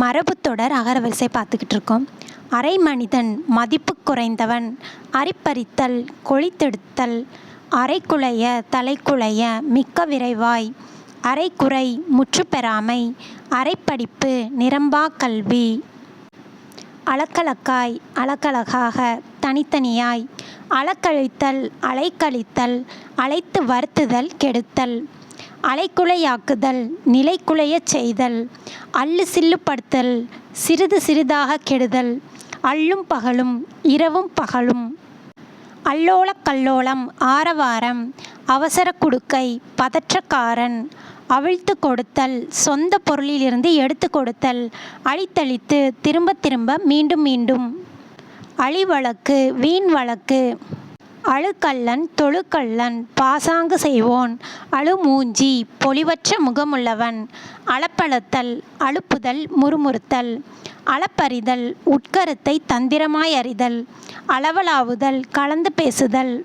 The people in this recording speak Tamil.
மரபுத்தொடர் அகரவரிசை பார்த்துக்கிட்டு இருக்கோம் அரை மனிதன் மதிப்பு குறைந்தவன் அரிப்பறித்தல் கொழித்தெடுத்தல் அரைக்குலைய தலைக்குலைய மிக்க விரைவாய் அரைக்குறை முற்றுப்பெறாமை அரைப்படிப்பு நிரம்பா கல்வி. அலக்கலக்காய் அலக்கழகாக தனித்தனியாய் அளக்கழித்தல் அலைக்கழித்தல் அழைத்து வருத்துதல் கெடுத்தல். அலைக்குலையாக்குதல் நிலைக்குலையச் செய்தல் அள்ளு சில்லுப்படுத்தல் சிறிது சிறிதாக கெடுதல் அல்லும் பகலும் இரவும் பகலும். அல்லோலக் கல்லோலம் ஆரவாரம் அவசரக் குடுக்கை பதற்றக்காரன் அவிழ்த்து கொடுத்தல் சொந்த பொருளிலிருந்து எடுத்து கொடுத்தல் அழித்தழித்து திரும்ப திரும்ப மீண்டும் மீண்டும். அழிவழக்கு வீண் வழக்கு அழுக்கள்ளன் தொழுக்கள்ளன் பாசாங்கு செய்வோன் அழுமூஞ்சி பொலிவற்ற முகமுள்ளவன் அளப்பழுத்தல் அழுப்புதல் முறுமுறுத்தல் அளப்பறிதல் உட்கருத்தை தந்திரமாய் அறிதல் அளவலாவுதல் கலந்து பேசுதல்.